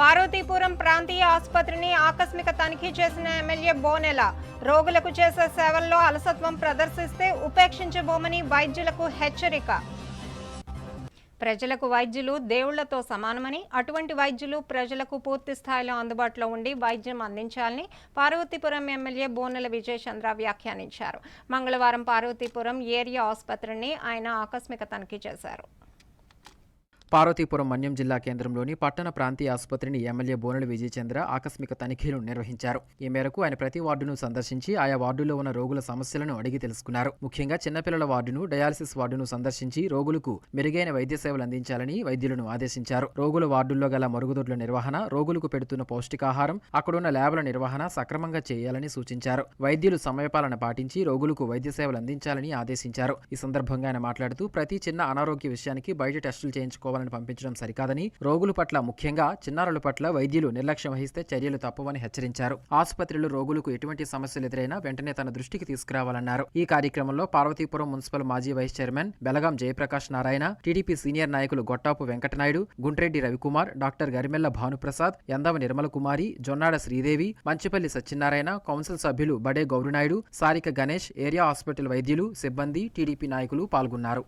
పార్వతీపురం ప్రాంతీయ ఆసుపత్రిని ఆకస్మిక తనిఖీ చేసిన ఎమ్మెల్యే బోనెల. రోగులకు చేసే సేవల్లో అలసత్వం ప్రదర్శిస్తే ఉపేక్షించబోమని వైద్యులకు హెచ్చరిక. ప్రజలకు వైద్యులు దేవుళ్ళతో సమానమని అటువంటి వైద్యులు ప్రజలకు పూర్తి స్థాయిలో అందుబాటులో ఉండి వైద్యం అందించాలని పార్వతీపురం ఎమ్మెల్యే బోనెల విజయచంద్ర వ్యాఖ్యానించారు. మంగళవారం పార్వతీపురం ఏరియా ఆసుపత్రిని ఆయన ఆకస్మిక తనిఖీ చేశారు. పార్వతీపురం మన్యం జిల్లా కేంద్రంలోని పట్టణ ప్రాంతీయ ఆసుపత్రిని ఎమ్మెల్యే బోనెల విజయచంద్ర ఆకస్మిక తనిఖీలు నిర్వహించారు. ఈ మేరకు ఆయన ప్రతి వార్డును సందర్శించి ఆయా వార్డులో ఉన్న రోగుల సమస్యలను అడిగి తెలుసుకున్నారు. ముఖ్యంగా చిన్నపిల్లల వార్డును డయాలసిస్ వార్డును సందర్శించి రోగులకు మెరుగైన వైద్య సేవలు అందించాలని వైద్యులను ఆదేశించారు. రోగుల వార్డుల్లో గల మరుగుదొడ్ల నిర్వహణ రోగులకు పెడుతున్న పౌష్టికాహారం అక్కడున్న ల్యాబ్ల నిర్వహణ సక్రమంగా చేయాలని సూచించారు. వైద్యులు సమయపాలన పాటించి రోగులకు వైద్య సేవలు అందించాలని ఆదేశించారు. ఈ సందర్భంగా ఆయన మాట్లాడుతూ ప్రతి చిన్న అనారోగ్య విషయానికి బయట టెస్టులు చేయించుకోవాలి చేయించుకోవాలని పంపించడం సరికాదని రోగుల పట్ల ముఖ్యంగా చిన్నారుల పట్ల వైద్యులు నిర్లక్ష్యం వహిస్తే చర్యలు తప్పవని హెచ్చరించారు. ఆసుపత్రిలో రోగులకు ఎటువంటి సమస్యలు ఎదురైనా వెంటనే తన దృష్టికి తీసుకురావాలన్నారు. ఈ కార్యక్రమంలో పార్వతీపురం మున్సిపల్ మాజీ vice chairman Belagam Jayaprakash Narayana TDP senior నాయకులు గొట్టాపు వెంకటనాయుడు గుండ్రెడ్డి రవికుమార్ డాక్టర్ గరిమెల్ల భానుప్రసాద్ యందవ నిర్మల కుమారి జొన్నాడ శ్రీదేవి మంచిపల్లి సత్యనారాయణ కౌన్సిల్ సభ్యులు బడే గౌరినాయుడు సారిక గణేష్ ఏరియా హాస్పిటల్ వైద్యులు సిబ్బంది టీడీపీ నాయకులు పాల్గొన్నారు.